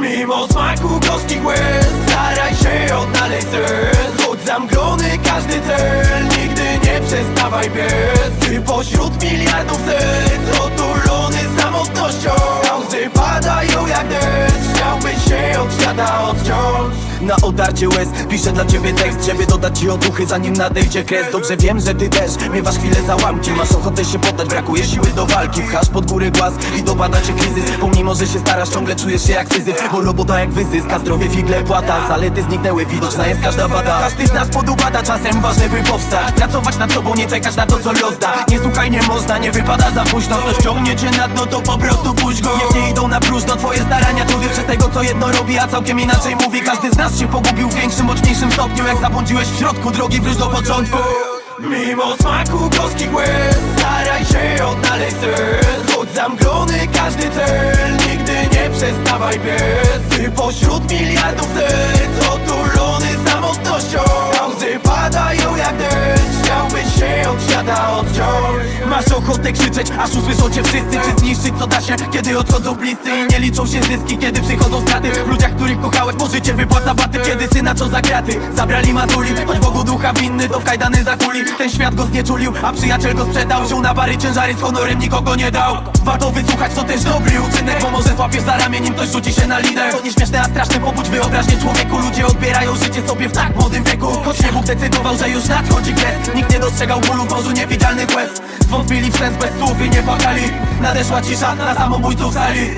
Mimo smaku gorzkich łez Staraj się odnaleźć sens Choć zamglony każdy cel Nigdy nie przestawaj biec. Ty pośród miliardów serc Otulony samotnością. Łzy padają jak deszcz Chciałbyś się od świata odciąć na odarcie łez Piszę dla ciebie tekst, żeby dodać ci otuchy Zanim nadejdzie kres. Dobrze wiem, że ty też miewasz chwilę załamki Masz ochotę się poddać, brakuje siły do walki. Pchasz pod górę głaz i dopada cię kryzys. Pomimo, że się starasz, ciągle czujesz się jak syzyf. Bo robota jak wyzysk, a zdrowie figle płata. Zalety zniknęły, widoczna jest każda wada. Każdy z nas podubada, czasem ważne by powstać. Pracować nad sobą, nie czekać na to co los da Nie słuchaj, nie można, nie wypada za późno. Ktoś ciągnie cię na dno, to po prostu puść go. Niech nie idą na próżno twoje starania. Trudy przez tego co jedno robi, a całkiem inaczej mówi. Każdy z nas się pogubił w większym, mocniejszym stopniu Jak zabłądziłeś w środku drogi, wróć do początku. Mimo smaku gorzkich łez Staraj się odnaleźć sens Choć zamglony każdy cel Nigdy nie przestawaj biec. Ty pośród miliardów serc Otulony samotnością ochotę krzyczeć, aż usłyszą cię wszyscy Czy zniszczyć co da się, kiedy odchodzą bliscy I nie liczą się zyski, kiedy przychodzą straty. W ludziach, których kochałeś, bo życie wypłaca baty Kiedy syna co za kraty, zabrali matuli Choć Bogu ducha winny, to w kajdany zakuli. Ten świat go znieczulił, a przyjaciel go sprzedał. Wziął na bary ciężary, z honorem nikogo nie dał. Warto wysłuchać, to też dobry uczynek Bo może złapiesz za ramię, nim ktoś rzuci się na linę To nieśmieszne, a straszne, pobudź wyobraźnię człowieku. Ludzie odbierają życie sobie w tak młodym wieku. Choć nie Bóg decydował, że już nadchodzi kres Nikt nie dostrzegał bólu w morzu niewidzialnych Zwątpili w sens bez słów i nie płakali. Nadeszła cisza na samobójców sali.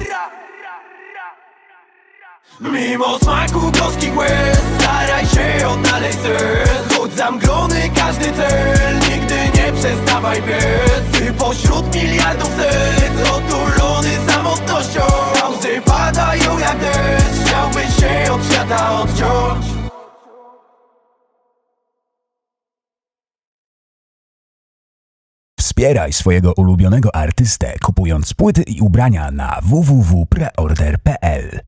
Mimo smaku gorzkich łez Staraj się odnaleźć sens Choć zamglony każdy cel. Nigdy nie przestawaj biec. Ty pośród miliardów serc Otulony samotnością. Łzy padają jak deszcz. Chciałbyś się od świata odciąć Wspieraj swojego ulubionego artystę kupując płyty i ubrania na www.preorder.pl